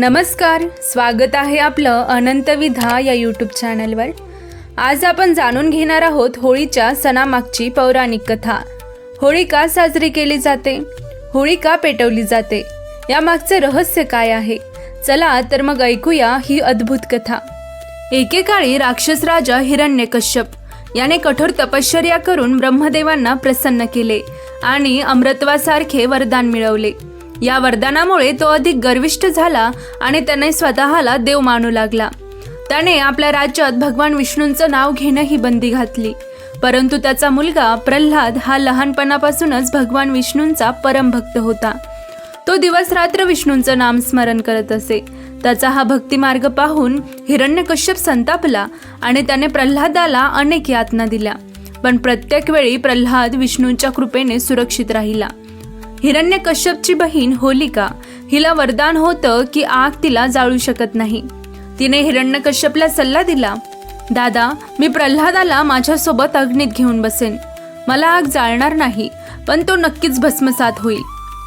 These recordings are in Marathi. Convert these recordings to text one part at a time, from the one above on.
नमस्कार स्वागत आहे आपलं अनंत विधा या यूट्यूब चॅनलवर आज आपण जाणून घेणार आहोत होळीच्या सणामागची पौराणिक कथा. होळी का साजरी केली जाते? होळी का पेटवली जाते? यामागचे रहस्य काय आहे? चला तर मग ऐकूया ही अद्भुत कथा. एकेकाळी राक्षस राजा हिरण्यकश्यप याने कठोर तपश्चर्या करून ब्रह्मदेवांना प्रसन्न केले आणि अमृतवासारखे वरदान मिळवले. या वरदानामुळे तो अधिक गर्विष्ठ झाला आणि त्याने स्वतःला देव मानू लागला. त्याने आपल्या राज्यात भगवान विष्णूंचं नाव घेणं ही बंदी घातली. परंतु त्याचा मुलगा प्रल्हाद हा लहानपणापासूनच भगवान विष्णूंचा परमभक्त होता. तो दिवस रात्र विष्णूंचं नामस्मरण करत असे. त्याचा हा भक्तिमार्ग पाहून हिरण्यकश्यप संतापला आणि त्याने प्रल्हादाला अनेक यातना दिल्या. पण प्रत्येक वेळी प्रल्हाद विष्णूंच्या कृपेने सुरक्षित राहिला. हिरण्यकश्यपची बहीण होलिका. हिला वरदान होतं की आग तिला जाळू शकत नाही. तिने हिरण्यकश्यपला सल्ला दिला दादा मी प्रल्हादाला माझ्यासोबत अग्नीत घेऊन बसेन. मला आग जाळणार नाही पण तो नक्कीच भस्मसात होईल.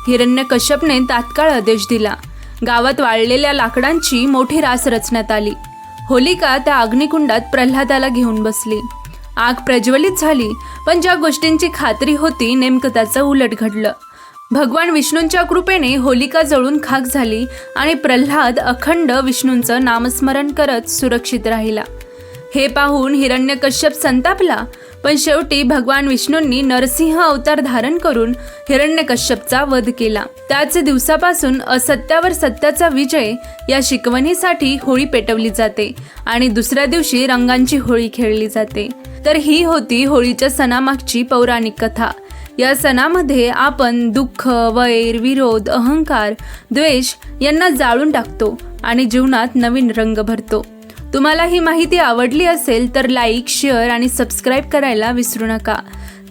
हिरण्यकश्यपने तात्काळ आदेश दिला. गावात वाळलेल्या लाकडांची मोठी रास रचण्यात आली. होलिका त्या अग्निकुंडात प्रल्हादाला घेऊन बसली. आग प्रज्वलित झाली पण ज्या गोष्टींची खात्री होती नेमकं त्याचं उलट घडलं. भगवान विष्णूंच्या कृपेने होलिका जळून खाक झाली आणि प्रल्हाद अखंड विष्णूंचं नामस्मरण करत सुरक्षित राहिला. हे पाहून हिरण्यकश्यप संतापला पण शेवटी भगवान विष्णूंनी नरसिंह अवतार धारण करून हिरण्यकश्यपचा वध केला. त्याच दिवसापासून असत्यावर सत्याचा विजय या शिकवणीसाठी होळी पेटवली जाते आणि दुसऱ्या दिवशी रंगांची होळी खेळली जाते. तर ही होती होळीच्या सणामागची पौराणिक कथा. या सणामध्ये आपण दुःख वैर विरोध अहंकार द्वेष यांना जाळून टाकतो आणि जीवनात नवीन रंग भरतो. तुम्हाला ही माहिती आवडली असेल तर लाईक शेअर आणि सबस्क्राईब करायला विसरू नका.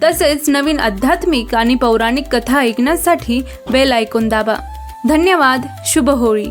तसेच नवीन आध्यात्मिक आणि पौराणिक कथा ऐकण्यासाठी बेल ऐकून दाबा. धन्यवाद शुभ होळी